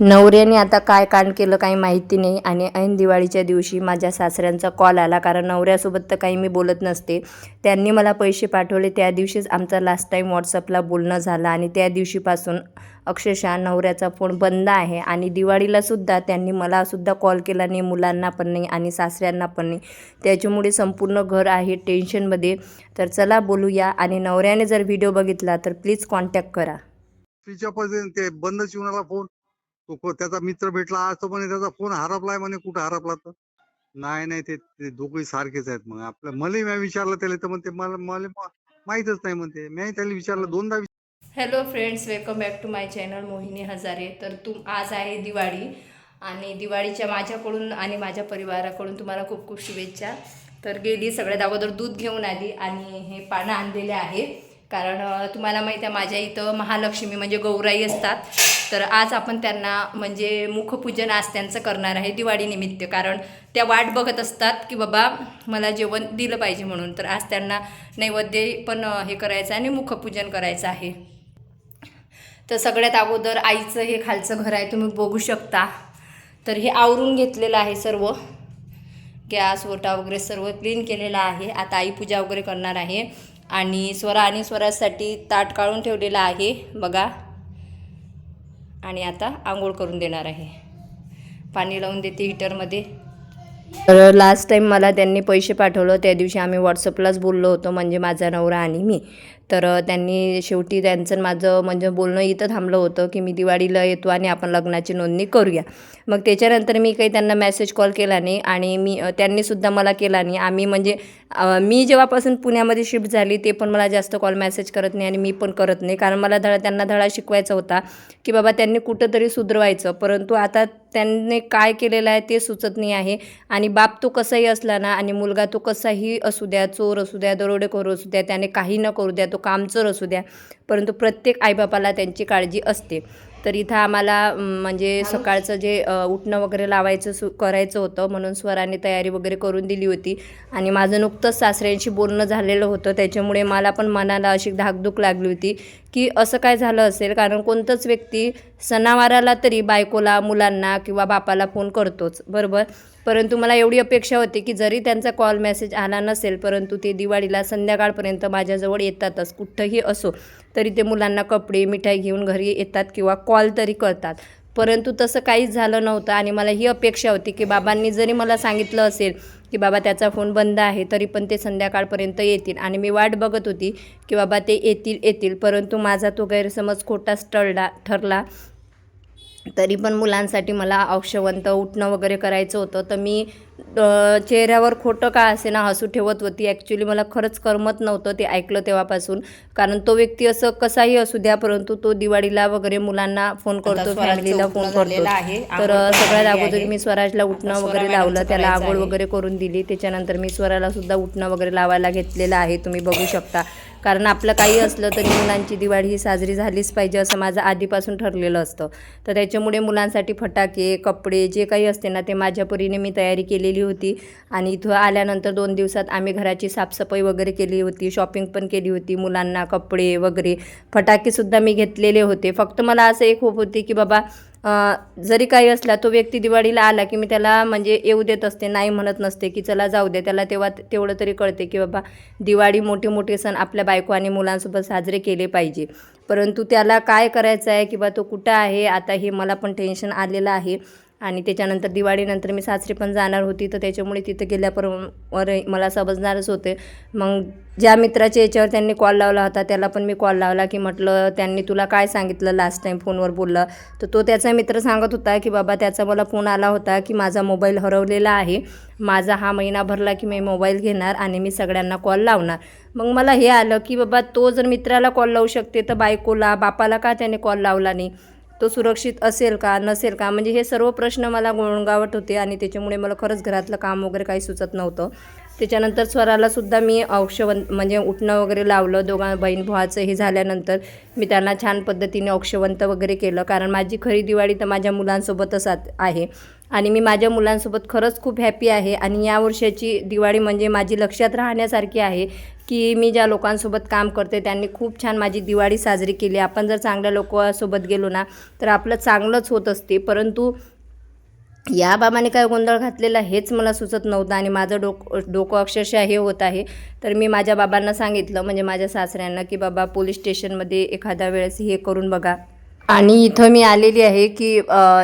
नवऱ्याने आता काय कांड केलं काही माहिती नाही आणि ऐन दिवाळीच्या दिवशी माझ्या सासऱ्यांचा कॉल आला. कारण नवऱ्यासोबत तर काही मी बोलत नसते. त्यांनी मला पैसे पाठवले. त्या दिवशीच आमचा लास्ट टाईम व्हॉट्सअपला बोलणं झालं आणि त्या दिवशीपासून अक्षरशः नवऱ्याचा फोन बंद आहे आणि दिवाळीलासुद्धा त्यांनी मलासुद्धा कॉल केला नाही. मुलांना पण नाही आणि सासऱ्यांना पण नाही. त्याच्यामुळे संपूर्ण घर आहे टेन्शनमध्ये तर चला बोलूया आणि नवऱ्याने जर व्हिडिओ बघितला तर प्लीज कॉन्टॅक्ट करा. तिच्यापासून ते बंद चिवणाला फोन तो को- त्याचा मित्र भेटला आज तो म्हणे त्याचा फोन हरपलाय म्हणे कुठं हरपला तर? नाही नाही ते ते दोघंही सारखेच आहेत मग. आपलं मला मी विचारलं त्याला तर म्हणते मला मला मा- माहीतच नाही म्हणते. मी त्याला विचारलं दोनदा hello friends welcome back to my channel Mohini Hajare. तर तुम आज आहे दिवाळी आणि दिवाळीच्या माझ्याकडून आणि माझ्या परिवाराकडून तुम्हाला खूप खूप शुभेच्छा. तर गेली सगळ्यात अगोदर दूध घेऊन आली आणि हे पानं आणलेले आहे. कारण तुम्हाला माहीत आहे माझ्या इथं महालक्ष्मी म्हणजे गौराई असतात. तर आज आपण त्यांना म्हणजे मुखपूजन आज त्यांचं करणार आहे दिवाळीनिमित्त. कारण त्या वाट बघत असतात की बाबा मला जेवण दिलं पाहिजे म्हणून. तर आज त्यांना नैवेद्य पण हे करायचं आहे आणि मुखपूजन करायचं आहे. तर सगळ्यात अगोदर आईचं हे खालचं घर आहे तुम्ही बघू शकता. तर हे आवरून घेतलेलं आहे सर्व. गॅस ओटा वगैरे सर्व क्लीन केलेलं आहे. आता आई पूजा वगैरे करणार आहे. आणि स्वरा आणि स्वरासाठी ताट काढून ठेवलेलं आहे. बघा. आणि आता आंघोळ करून देणार आहे. पाणी लावून देते हिटरमध्ये. तर लास्ट टाईम मला त्यांनी पैसे पाठवलं त्या दिवशी आम्ही व्हॉट्सअपलाच बोललो होतो म्हणजे माझा नवरा आणि मी. तर त्यांनी शेवटी त्यांचं माझं म्हणजे बोलणं इथं थांबलं होतं की मी दिवाळीला येतो आणि आपण लग्नाची नोंदणी करूया. मग त्याच्यानंतर मी काही त्यांना मेसेज कॉल केला नाही आणि मी त्यांनीसुद्धा मला केला नाही. आम्ही म्हणजे मी जेव्हापासून पुण्यामध्ये शिफ्ट झाली ते पण मला जास्त कॉल मेसेज करत नाही आणि मी पण करत नाही. कारण मला धडा त्यांना धडा शिकवायचा होता की बाबा त्यांनी कुठंतरी सुधरवायचं. परंतु आता त्यांनी काय केलेलं आहे ते सुचत नाही आहे. आणि बाप तो कसाही असला ना आणि मुलगा तो कसाही असू द्या चोर असू द्या दरोडेखोर असू द्या त्याने काही न करू द्या तो कामचोर असू द्या परंतु प्रत्येक आईबापाला त्यांची काळजी असते. तर इथं आम्हाला म्हणजे सकाळचं जे उठणं वगैरे लावायचं सु करायचं होतं म्हणून स्वराने तयारी वगैरे करून दिली होती. आणि माझं नुकतंच सासऱ्यांशी बोलणं झालेलं होतं. त्याच्यामुळे मला पण मनाला अशी धाकधूक लागली होती की असं काय झालं असेल? कारण कोणतंच व्यक्ती सणावाराला तरी बायकोला मुलांना किंवा बापाला फोन करतोच. बरोबर? परंतु मला एवढी अपेक्षा होती की जरी त्यांचा कॉल मेसेज आला नसेल परंतु ते दिवाळीला संध्याकाळपर्यंत माझ्याजवळ येतातच कुठंही असो. तरी ते मुलांना कपडे मिठाई घेऊन घरी येतात किंवा कॉल तरी करतात. परंतु तसं काहीच झालं नव्हतं आणि मला ही अपेक्षा होती की बाबांनी जरी मला सांगितलं असेल की बाबा त्याचा फोन बंद आहे तरी पण ते संध्याकाळपर्यंत येतील. आणि मी वाट बघत होती की बाबा ते येतील येतील. परंतु माझा तो गैरसमज खोटाच टळला ठरला. तरी पण मुलांसाठी मला औक्षवंत उठणं वगैरे करायचं होतं. तर मी चेहऱ्यावर खोटं का असे ना हसू ठेवत होती. ॲक्च्युली मला खरंच करमत नव्हतं ते ऐकलं तेव्हापासून. कारण तो व्यक्ती असं कसाही असू द्या परंतु तो दिवाळीला वगैरे मुलांना फोन करतो फॅमिलीला फोन करतो. तर सगळ्यात अगोदर मी स्वराजला उठणं वगैरे लावलं त्याला आंघोळ वगैरे करून दिली. त्याच्यानंतर मी स्वराला सुद्धा उठणं वगैरे लावायला घेतलेलं आहे. तुम्ही बघू शकता. कारण आपलं काही असलं तरी मुलांची दिवाळी ही साजरी झालीच पाहिजे असं माझं आधीपासून ठरलेलं असतं. तर त्याच्यामुळे मुलांसाठी फटाके कपडे जे काही असते ना ते माझ्या परीने मी तयारी केलेली होती. आणि इथं आल्यानंतर दोन दिवसात आम्ही घराची साफसफाई वगैरे केली होती शॉपिंग पण केली होती मुलांना कपडे वगैरे. फटाकेसुद्धा मी घेतलेले होते. फक्त मला असं एक होप होती की बाबा जरी काही असला तो व्यक्ती दिवाळीला आला की मी त्याला म्हणजे येऊ देत असते नाही म्हणत नसते की चला जाऊ दे त्याला तेव्हा तेवढं तरी कळते की बाबा दिवाळी मोठे मोठे सण आपल्या बायको आणि मुलांसोबत साजरे केले पाहिजे. परंतु त्याला काय करायचं आहे किंवा तो कुठं आहे आता हे मला पण टेन्शन आलेलं आहे. आणि त्याच्यानंतर दिवाळीनंतर मी सासरी पण जाणार होती तर त्याच्यामुळे तिथं गेल्यावर मला समजणारच होते. मग ज्या मित्राच्या याच्यावर त्यांनी कॉल लावला होता त्याला पण मी कॉल लावला की म्हटलं त्यांनी तुला काय सांगितलं लास्ट टाईम फोनवर बोललं? तर तो त्याचा मित्र सांगत होता की बाबा त्याचा मला फोन आला होता की माझा मोबाईल हरवलेला आहे. माझा हा महिना भरला की मी मोबाईल घेणार आणि मी सगळ्यांना कॉल लावणार. मग मला हे आलं की बाबा तो जर मित्राला कॉल लावू शकते तर बायकोला बापाला का त्याने कॉल लावला नाही? तो सुरक्षित असेल का नसेल का? म्हणजे हे सर्व प्रश्न मला गोळगावत होते आणि त्याच्यामुळे मला खरंच घरातलं काम वगैरे काही सुचत नव्हतं. त्याच्यानंतर स्वराला सुद्धा मी औक्षवंत म्हणजे उठणं वगैरे लावलं दोघा बहीण भावाचं हे झाल्यानंतर मी त्यांना छान पद्धतीने औक्षवंत वगैरे केलं. कारण माझी खरी दिवाळी तर माझ्या मुलांसोबतच आहे. आणि मी माझ्या मुलांसोबत खरंच खूप हॅपी आहे. आणि या वर्षाची दिवाळी म्हणजे माझी लक्षात राहण्यासारखी आहे की मी ज्या लोकांसोबत काम करते त्यांनी खूप छान माझी दिवाळी साजरी केली. आपण जर चांगल्या लोकांसोबत गेलो ना तर आपलं चांगलंच होत असते. परंतु या बाबाने काय गोंधळ घातलेला हेच मला सुचत नव्हतं आणि माझं डोक डोकं अक्षरशः हे होत आहे. तर मी माझ्या बाबांना सांगितलं म्हणजे माझ्या सासऱ्यांना की बाबा पोलीस स्टेशनमध्ये एखाद्या वेळेस हे करून बघा. आणि इथं मी आलेली आहे की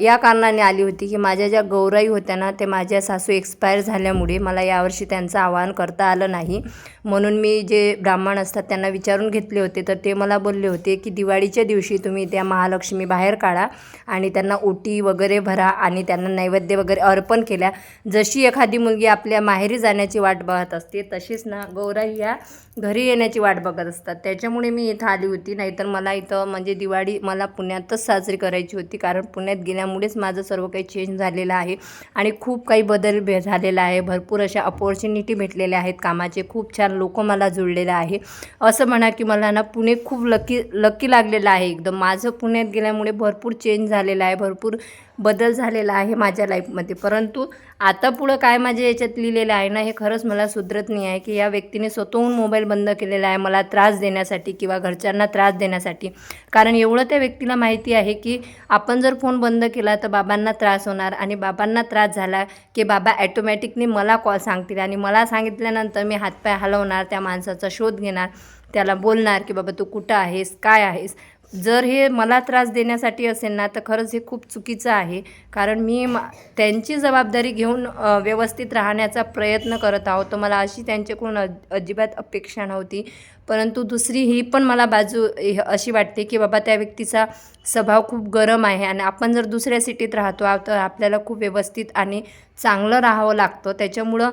या कारणाने आली होती की माझ्या ज्या गौराई होत्या ना ते माझ्या सासू एक्सपायर झाल्यामुळे मला यावर्षी त्यांचं आवाहन करता आलं नाही. म्हणून मी जे ब्राह्मण असतात त्यांना विचारून घेतले होते तर ते मला बोलले होते की दिवाळीच्या दिवशी तुम्ही त्या महालक्ष्मी बाहेर काढा आणि त्यांना ओटी वगैरे भरा आणि त्यांना नैवेद्य वगैरे अर्पण केल्या. जशी एखादी मुलगी आपल्या माहेरी जाण्याची वाट बघत असते तशीच ना गौराई ह्या घरी येण्याची वाट बघत असतात. त्याच्यामुळे मी इथं आली होती नाहीतर मला इथं म्हणजे दिवाळी मला पुण्यातच साजरी करायची होती. कारण पुण्यात गेल्यामुळेच माझं सर्व काही चेंज झालेलं आहे. आणि खूप काही बदल भे झालेला आहे. भरपूर अशा अपॉर्च्युनिटी भेटलेल्या आहेत कामाचे. खूप छान लोक मला जुळलेलं आहे. असं म्हणा की मला ना पुणे खूप लकी लकी लागलेलं आहे. एकदम माझं पुण्यात गेल्यामुळे भरपूर चेंज झालेलं आहे. भरपूर बदल झालेला आहे माझ्या लाईफमध्ये परंतु आता पुढं काय माझ्या याच्यात लिहिलेलं आहे ना हे खरंच मला सुधरत नाही आहे की या व्यक्तीने स्वतःहून मोबाईल बंद केलेला आहे मला त्रास देण्यासाठी किंवा घरच्यांना त्रास देण्यासाठी. कारण एवढं त्या व्यक्तीला माहिती आहे की आपण जर फोन बंद केला तर बाबांना त्रास होणार आणि बाबांना त्रास झाला की बाबा ॲटोमॅटिकली मला कॉल सांगतील आणि मला सांगितल्यानंतर मी हातपाय हलवणार त्या माणसाचा शोध घेणार त्याला बोलणार की बाबा तू कुठं आहेस काय आहेस? जर हे मला त्रास देण्यासाठी असेल ना तर खरंच हे खूप चुकीचं आहे. कारण मी मा त्यांची जबाबदारी घेऊन व्यवस्थित राहण्याचा प्रयत्न करत आहोत. तर मला अशी त्यांच्याकडून अजिबात अपेक्षा नव्हती. परंतु दुसरी ही पण मला बाजू अशी वाटते की बाबा त्या व्यक्तीचा स्वभाव खूप गरम आहे आणि आपण जर दुसऱ्या सिटीत राहतो आहोत तर आपल्याला खूप व्यवस्थित आणि चांगलं राहावं लागतं. त्याच्यामुळं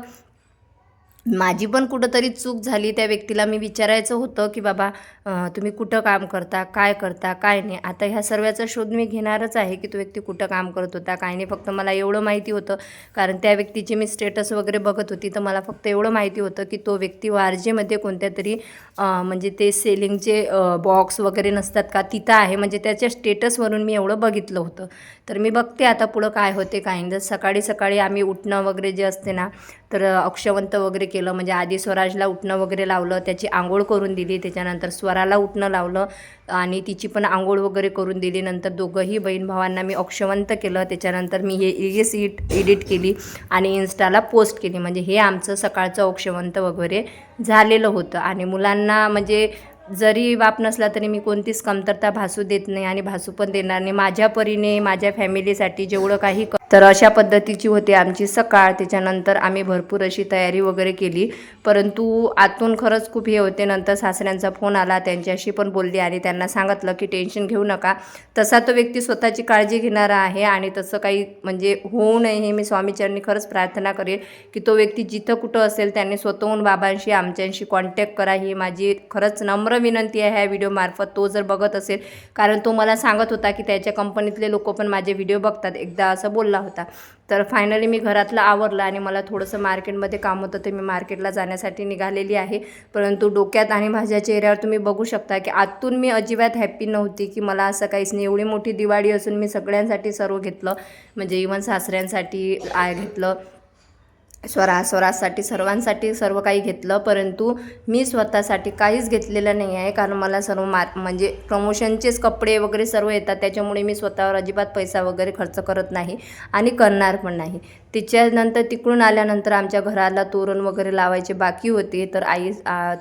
माझी पण कुठंतरी चूक झाली. त्या व्यक्तीला मी विचारायचं होतं की बाबा तुम्ही कुठं काम करता? काय करता? काय नाही? आता ह्या सर्वाचा शोध मी घेणारच आहे की तो व्यक्ती कुठं काम करत होता? काय नाही? फक्त मला एवढं माहिती होतं. कारण त्या व्यक्तीचे मी स्टेटस वगैरे बघत होती. तर मला फक्त एवढं माहिती होतं की तो व्यक्ती वारजेमध्ये कोणत्या तरी म्हणजे ते सेलिंगचे बॉक्स वगैरे नसतात का? तिथं आहे. म्हणजे त्याच्या स्टेटसवरून मी एवढं बघितलं होतं. तर मी बघते आता पुढं काय होते काय नाही. जर सकाळी सकाळी आम्ही उठणं वगैरे जे असते ना तर अक्षवंत वगैरे केलं. म्हणजे आधी स्वराजला उठणं वगैरे लावलं. त्याची आंघोळ करून दिली. त्याच्यानंतर स्वराला उठणं लावलं. आणि तिची पण आंघोळ वगैरे करून दिली. नंतर दोघंही बहीण भावांना मी अक्षवंत केलं. त्याच्यानंतर मी हे रील्स इट एडिट केली आणि इन्स्टाला पोस्ट केली. म्हणजे हे आमचं सकाळचं अक्षवंत वगैरे झालेलं होतं. आणि मुलांना म्हणजे जरी बाप नसला तरी मी कोणतीच कमतरता भासू देत नाही आणि भासू पण देणार नाही. माझ्या परीने माझ्या फॅमिलीसाठी जेवढं काही क- तर अशा पद्धतीची होती आमची सकाळ. त्याच्यानंतर आम्ही भरपूर अशी तयारी वगैरे केली. परंतु आतून खरंच खूप हे होते. नंतर सासऱ्यांचा फोन आला. त्यांच्याशी पण बोलली आणि त्यांना सांगितलं की टेन्शन घेऊ नका. तसा तो व्यक्ती स्वतःची काळजी घेणारा आहे आणि तसं काही म्हणजे होऊ नये हे मी स्वामीचरणी खरंच प्रार्थना करेन की तो व्यक्ती जिथं कुठं असेल त्यांनी स्वतःहून बाबांशी आमच्याशी कॉन्टॅक्ट करा. ही माझी खरंच नम्र विनंती आहे ह्या व्हिडिओमार्फत तो जर बघत असेल कारण तो मला सांगत होता की त्याच्या कंपनीतले लोक पण माझे व्हिडिओ बघतात. एकदा असं बोलला होता. तर फायनली मी घरातलं आवरलं आणि मला थोडंसं मार्केटमध्ये काम होतं ते मी मार्केटला जाण्यासाठी निघालेली आहे. परंतु डोक्यात आणि माझ्या चेहऱ्यावर तुम्ही बघू शकता की आतून मी अजिबात हॅप्पी नव्हती की मला असं काहीच नाही. एवढी मोठी दिवाळी असून मी सगळ्यांसाठी सर्व घेतलं. म्हणजे इवन सासऱ्यांसाठी आय घेतलं. स्वरा स्वरासाठी सर्वांसाठी सर्व काही घेतलं परंतु मी स्वतःसाठी काहीच घेतलेलं नाही आहे. कारण मला सर्व मार म्हणजे प्रमोशनचेच कपडे वगैरे सर्व येतात. त्याच्यामुळे मी स्वतःवर अजिबात पैसा वगैरे खर्च करत नाही आणि करणार पण नाही. तिच्यानंतर तिकडून आल्यानंतर आमच्या घराला तोरण वगैरे लावायचे बाकी होते. तर आई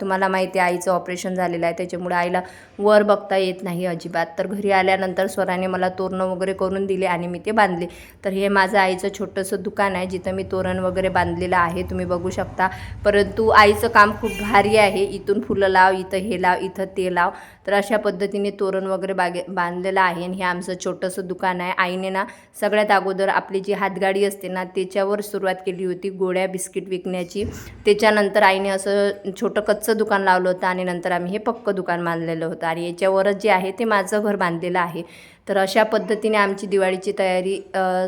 तुम्हाला माहिती आहे आईचं ऑपरेशन झालेलं आहे. त्याच्यामुळे आईला वर बघता येत नाही अजिबात. तर घरी आल्यानंतर स्वराने मला तोरणं वगैरे करून दिले आणि मी ते बांधले. तर हे माझं आईचं छोटंसं दुकान आहे. जिथं मी तोरण वगैरे बांधलेलं आहे तुम्ही बघू शकता. परंतु आईचं काम खूप भारी आहे. इथून फुलं लाव इथं हे लाव इथं ते लाव. तर अशा पद्धतीने तोरण वगैरे बागे बांधलेलं आहे आणि हे आमचं छोटंसं दुकान आहे. आईने ना सगळ्यात अगोदर आपली जी हातगाडी असते ना त्याच्यावर सुरुवात केली होती गोळ्या बिस्किट विकण्याची. त्याच्यानंतर आईने असं छोटं कच्चं दुकान लावलं होतं आणि नंतर आम्ही हे पक्कं दुकान बांधलेलं होतं. आणि याच्यावरच जे आहे ते माझं घर बांधलेलं आहे. तर अशा पद्धतीने आमची दिवाळीची तयारी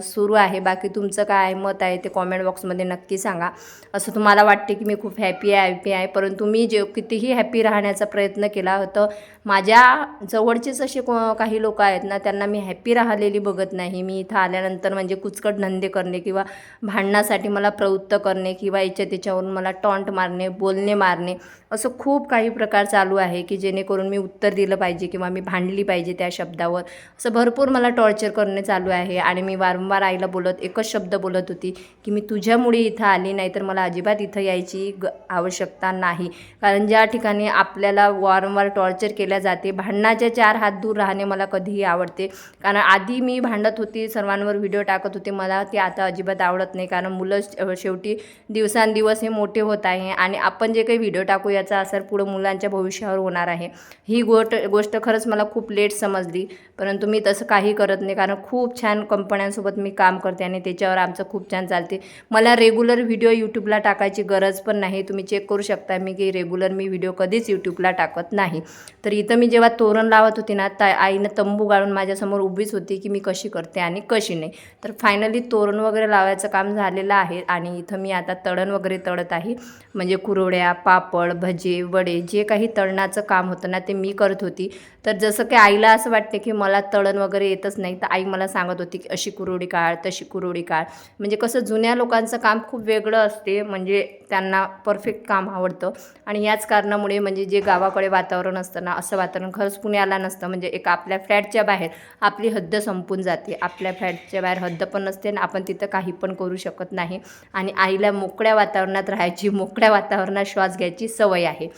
सुरू आहे. बाकी तुमचं काय मत आहे ते कॉमेंट बॉक्समध्ये नक्की सांगा. असं तुम्हाला वाटते की मी खूप हॅपी आहे हॅपी आहे. परंतु मी जे कितीही हॅपी राहण्याचा प्रयत्न केला होता माझ्या जवळचेच असे को काही लोक आहेत ना त्यांना मी हॅपी राहिलेली बघत नाही. मी इथं आल्यानंतर म्हणजे कुचकट धंदे करणे किंवा भांडणासाठी मला प्रवृत्त करणे किंवा याच्या त्याच्यावरून मला टॉन्ट मारणे बोलणे मारणे असं खूप काही प्रकार चालू आहे की जेणेकरून मी उत्तर दिलं पाहिजे किंवा मी भांडली पाहिजे त्या शब्दावर. असं भरपूर मला टॉर्चर करणे चालू आहे आणि मी वारंवार आईला बोलत एकच शब्द बोलत होती की मी तुझ्यामुळे इथं आली नाही तर मला अजिबात इथं यायची ग आवश्यकता नाही. कारण ज्या ठिकाणी आपल्याला वारंवार टॉर्चर केल्या जाते भांडणाचे चार हात दूर राहणे मला कधीही आवडते. कारण आधी मी भांडत होती सर्वांवर व्हिडिओ टाकत होते मला ते आता अजिबात आवडत नाही. कारण मुलं श- शेवटी दिवसांदिवस हे मोठे होत आहे आणि आपण जे काही व्हिडिओ टाकू याचा असर पुढं मुलांच्या भविष्यावर होणार आहे. ही गोष्ट गोष्ट खरंच मला खूप लेट समजली. परंतु मी तसं काही करत नाही. कारण खूप छान कंपन्यांसोबत मी काम करते आणि त्याच्यावर आमचं खूप छान चालते. मला रेग्युलर व्हिडिओ यूट्यूबला टाकायची गरज पण नाही. तुम्ही चेक करू शकता मी की रेग्युलर मी व्हिडिओ कधीच यूट्यूबला टाकत नाही. तर इथं मी जेव्हा तोरण लावत होती ना त्या आईनं तंबू गाळून माझ्यासमोर उभीच होती की मी कशी करते आणि कशी नाही. तर फायनली तोरण वगैरे लावायचं काम झालेलं आहे आणि इथं मी आता तळण वगैरे तळत आहे. म्हणजे कुरवड्या पापड भजे वडे जे काही तळणाचं काम होतं ना ते मी करत होती. तर जसं की आईला असं वाटते की मला तळण वगैरे येतच नाही. तर आई मला सांगत होती की अशी कुरोडी काढ तशी कुरोडी काढ. म्हणजे कसं जुन्या लोकांचं काम खूप वेगळं असते. म्हणजे त्यांना परफेक्ट काम आवडतं. आणि याच कारणामुळे म्हणजे जे गावाकडे वातावरण असतं ना असं वातावरण खरंच पुण्याला नसतं. म्हणजे एक आपल्या फ्लॅटच्या बाहेर आपली हद्द संपून जाते. आपल्या फ्लॅटच्या बाहेर हद्द पण नसते आणि आपण तिथं काही पण करू शकत नाही. आणि आईला मोकळ्या वातावरणात राहायची मोकळ्या वातावरणात श्वास घ्यायची सवय आहे.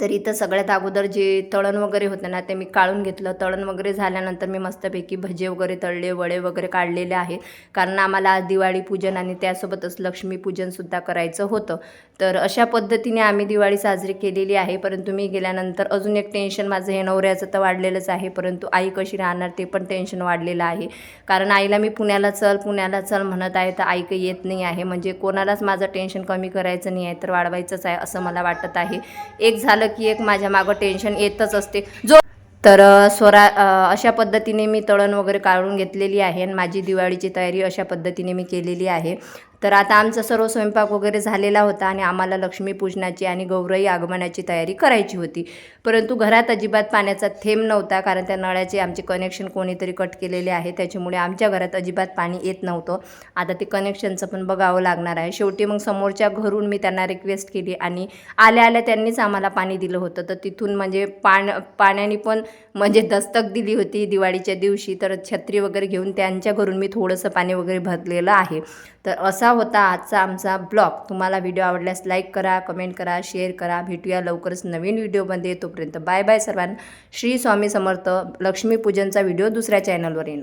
तर इथं सगळ्यात अगोदर जे तळण वगैरे होतं ना ते मी काढून घेतलं. तळण वगैरे झाल्यानंतर मी मस्तपैकी भजे वगैरे तळले वडे वगैरे काढलेले आहे कारण आम्हाला आज दिवाळी पूजन आणि त्यासोबतच लक्ष्मीपूजनसुद्धा करायचं होतं. तर अशा पद्धतीने आम्ही दिवाळी साजरी केलेली आहे. परंतु मी गेल्यानंतर अजून एक टेन्शन माझं हे नवऱ्याचं तर वाढलेलंच आहे. परंतु आई कशी राहणार ते पण टेन्शन वाढलेलं आहे. कारण आईला मी पुण्याला चल पुण्याला चल म्हणत आहे तर आई काही येत नाही आहे. म्हणजे कोणालाच माझं टेन्शन कमी करायचं नाही आहे तर वाढवायचंच आहे असं मला वाटत आहे. एक झालं की एक माझ्या मागं टेन्शन येतच असते. जो तर स्वरा अशा पद्धतीने मी तळण वगैरे काढून घेतलेली आहे आणि माझी दिवाळीची तयारी अशा पद्धतीने मी केलेली आहे. तर आता आमचा सर्व स्वयंपाक वगैरे झालेला होता आणि आम्हाला लक्ष्मीपूजनाची आणि गौरई आगमनाची तयारी करायची होती. परंतु घरात अजिबात पाण्याचा थेंब नव्हता कारण त्या नळाचे आमचे कनेक्शन कोणीतरी कट केलेले आहे. त्याच्यामुळे आमच्या घरात अजिबात पाणी येत नव्हतं. आता ते कनेक्शनचं पण बघावं लागणार आहे. शेवटी मग समोरच्या घरून मी त्यांना रिक्वेस्ट केली आणि आल्या आल्या त्यांनीच आम्हाला पाणी दिलं होतं. तर तिथून म्हणजे पाण पाण्याने पण म्हणजे दस्तक दिली होती दिवाळीच्या दिवशी. तर छत्री वगैरे घेऊन त्यांच्या घरून मी थोडंसं पाणी वगैरे भरलेलं आहे. तर असा होता आजचा आमचा ब्लॉग. तुम्हाला व्हिडिओ आवडल्यास लाईक करा कमेंट करा शेअर करा. भेटूया लवकरच नवीन व्हिडिओमध्ये. तोपर्यंत बाय बाय सर्वांना. श्री स्वामी समर्थ. लक्ष्मीपूजनचा व्हिडिओ दुसऱ्या चॅनलवर येणार.